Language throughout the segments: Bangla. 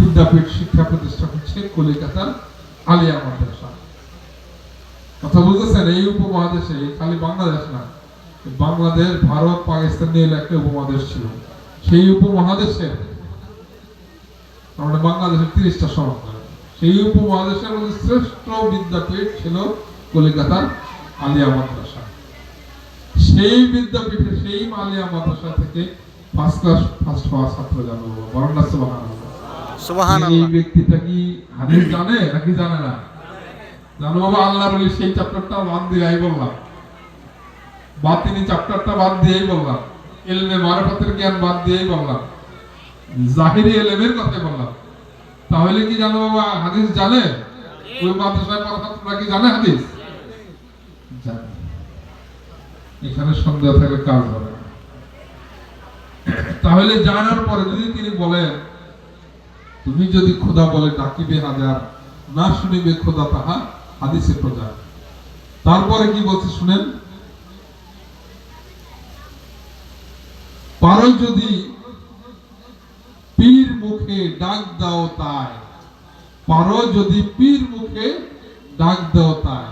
বিদ্যাপীঠ শিক্ষা প্রতিষ্ঠান হচ্ছে কলিকাতার আলিয়া মাদ্রাসা। কথা বুঝতেছেন এই উপমহাদেশে খালি বাংলাদেশ না বাংলাদেশ, ভারত, পাকিস্তান নিয়ে একটা উপমহাদেশ ছিল। সেই উপমহাদেশের আমরা বাংলাদেশের তিরিশটা সড়ক সেই উপমহাদেশের মধ্যে শ্রেষ্ঠ বিদ্যাপীঠ ছিল কলিকাতার আলিয়া মাদ্রাসা। সেই বিদ্যাপীঠে সেই আলিয়া মাদ্রাসা থেকে ফার্স্ট ক্লাস ফার্স্ট হওয়া ছাত্র জানো বরণা তাহলে কি জানো বাবা, হাদিস জানে? কি জানে হাদিস? এখানে সন্দেহ থাকলে কাজ হবে তাহলে জানার পরে যদি তিনি বলেন তুমি যদি খোদা বলে ডাকিবে হাজার, না শুনিবে খোদা তাহা হাদিসে প্রচার। তারপরে কি বলছে শুনেন? পারো যদি পীর মুখে ডাক দাও তাই, পারো যদি পীর মুখে ডাক দাও তাই।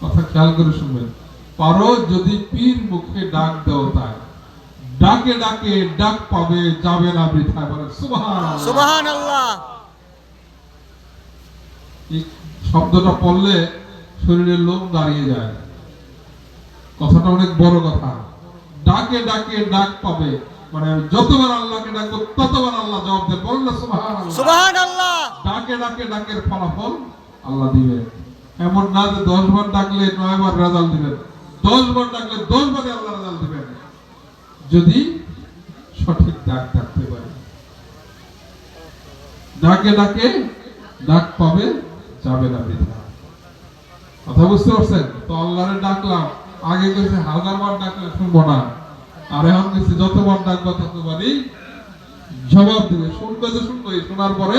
কথা খেয়াল করে শুনবেন। পারো যদি পীর মুখে ডাক দাও তাই। ডাকে ডাকে ডাক পাবে যাবে না বৃথায় বলে। সুবাহান আল্লাহ শব্দটা পড়লে শরীরের লোম দাঁড়িয়ে যায়। কথাটা অনেক বড় কথা। ডাকে ডাকে ডাক পাবে। মানে যতবার আল্লাহকে ডাকবো ততবার আল্লাহ জবাব দেবে। সুবহানাল্লাহ। সুবাহান আল্লাহ ডাকে ডাকে ডাকের ফলাফল আল্লাহ দিবে এমন না যে দশ বার ডাকলে নয় বার রেজাল্ট দিবেন। দশ বার ডাকলে দশ বারে আল্লাহ রেজাল্ট দিবেন। যদি সঠিক ডাক ডাকতে পারে। ডাকে ডাকে ডাক পাবে যাবে না বৃথা কথা বুঝতে পারছেন? তো আল্লাহরে ডাকলাম আগে কইছে হাজার বার ডাকলে শুনব না। আর এখন কইছে যতবার ডাকবো ততবারই জবাব দিবে। শুনবে তো শুনবে শোনার পরে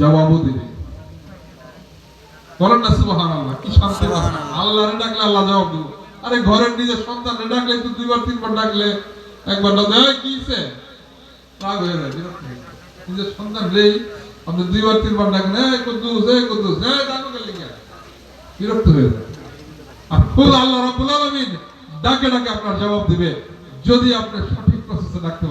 জবাবও দিবে। বলেন না সুবহান আল্লাহ কি শান্তি আল্লাহরে ডাকলে আল্লাহ জবাব দিব। আরে ঘরের নিজের সন্তানকে ডাকলে তো দুইবার, তিনবার ডাকলে একবার ডাকলে দেয় কি হইছে?" রাগ হয়ে যায় হয়ে। নিজের সন্তান রেই আপনি দুইবার, তিনবার ডাকেন, এই কুদ্দুস এই কুদ্দুস, এই ডাকো গেলে বিরক্ত হয়ে যায় আর খোদা আল্লাহ রাব্বুল আলামিন ডাকে ডাকে আপনার জবাব দিবে, যদি আপনি সঠিক প্রসেসে ডাকতে